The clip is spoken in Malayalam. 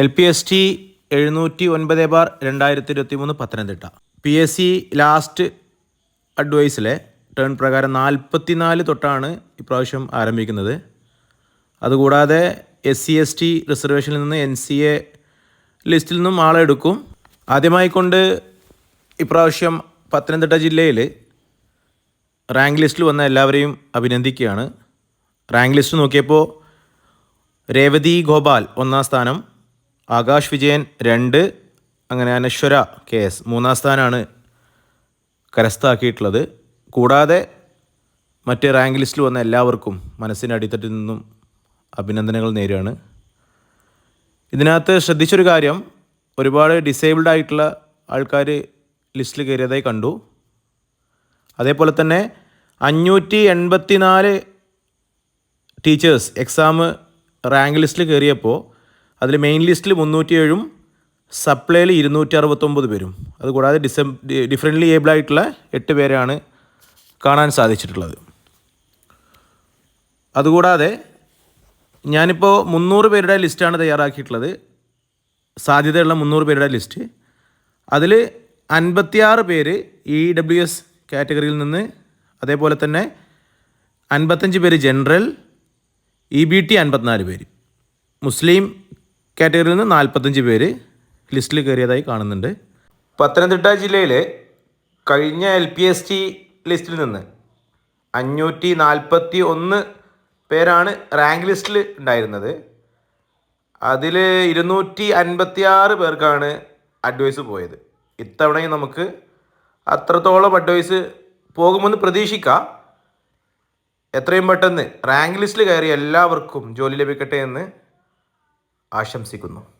എൽ പി എസ് ടി എഴുന്നൂറ്റി ഒൻപത് ബാർ രണ്ടായിരത്തി ഇരുപത്തി മൂന്ന് Pathanamthitta. P S C last അഡ്വൈസിലെ turn പ്രകാരം നാൽപ്പത്തി നാല് തൊട്ടാണ് ഇപ്രാവശ്യം ആരംഭിക്കുന്നത്. അതുകൂടാതെ എസ് സി എസ് ടി റിസർവേഷനിൽ നിന്ന് എൻ സി എ ലിസ്റ്റിൽ നിന്നും ആളെടുക്കും ആദ്യമായി കൊണ്ട് ഇപ്രാവശ്യം പത്തനംതിട്ട ജില്ലയിൽ റാങ്ക് ലിസ്റ്റിൽ വന്ന എല്ലാവരെയും അഭിനന്ദിക്കുകയാണ്. റാങ്ക് ലിസ്റ്റ് നോക്കിയപ്പോൾ രേവതി ഗോപാൽ ഒന്നാം സ്ഥാനം ആകാശ് വിജയൻ രണ്ട് അങ്ങനെ അനശ്വര കെ എസ് മൂന്നാം സ്ഥാനമാണ് കരസ്ഥാക്കിയിട്ടുള്ളത് കൂടാതെ മറ്റ് റാങ്ക് ലിസ്റ്റിൽ വന്ന എല്ലാവർക്കും മനസ്സിന്റെ അടിത്തട്ടിൽ നിന്നും അഭിനന്ദനങ്ങൾ നേരുകയാണ്. ഇതിനകത്ത് ശ്രദ്ധിച്ചൊരു കാര്യം ഒരുപാട് ഡിസേബിൾഡ് ആയിട്ടുള്ള ആൾക്കാർ ലിസ്റ്റിൽ കയറിയതായി കണ്ടു. അതേപോലെ തന്നെ അഞ്ഞൂറ്റി എൺപത്തി നാല് ടീച്ചേഴ്സ് എക്സാം റാങ്ക് ലിസ്റ്റിൽ കയറിയപ്പോൾ അതിൽ മെയിൻ ലിസ്റ്റിൽ മുന്നൂറ്റി ഏഴും സപ്ലൈയിൽ ഇരുന്നൂറ്റി അറുപത്തൊമ്പത് പേരും. അതുകൂടാതെ ഡിസം ഡിഫറെന്റ്ലി ഏബിൾ ആയിട്ടുള്ള എട്ട് പേരാണ് കാണാൻ സാധിച്ചിട്ടുള്ളത്. അതുകൂടാതെ ഞാനിപ്പോൾ മുന്നൂറ് പേരുടെ ലിസ്റ്റാണ് തയ്യാറാക്കിയിട്ടുള്ളത്. സാധ്യതയുള്ള മുന്നൂറ് പേരുടെ ലിസ്റ്റ് അതിൽ അൻപത്തിയാറ് പേര് ഇ ഡബ്ല്യു എസ് കാറ്റഗറിയിൽ നിന്ന് അതേപോലെ തന്നെ അൻപത്തഞ്ച് പേര് ജനറൽ ഇ ബി ടി അൻപത്തിനാല് പേര്. മുസ്ലിം കാറ്റഗറിയിൽ നിന്ന് നാൽപ്പത്തഞ്ച് പേര് ലിസ്റ്റിൽ കയറിയതായി കാണുന്നുണ്ട്. പത്തനംതിട്ട ജില്ലയിലെ കഴിഞ്ഞ എൽ പി എസ് ടി ലിസ്റ്റിൽ നിന്ന് അഞ്ഞൂറ്റി നാൽപ്പത്തി ഒന്ന് പേരാണ് റാങ്ക് ലിസ്റ്റിൽ ഉണ്ടായിരുന്നത്. അതിൽ ഇരുന്നൂറ്റി അൻപത്തി ആറ് പേർക്കാണ് അഡ്വൈസ് പോയത്. ഇത്തവണയും നമുക്ക് അത്രത്തോളം അഡ്വൈസ് പോകുമെന്ന് പ്രതീക്ഷിക്കാം. എത്രയും പെട്ടെന്ന് റാങ്ക് ലിസ്റ്റിൽ കയറി എല്ലാവർക്കും ജോലി ലഭിക്കട്ടെ എന്ന് ആശംസിക്കുന്നു.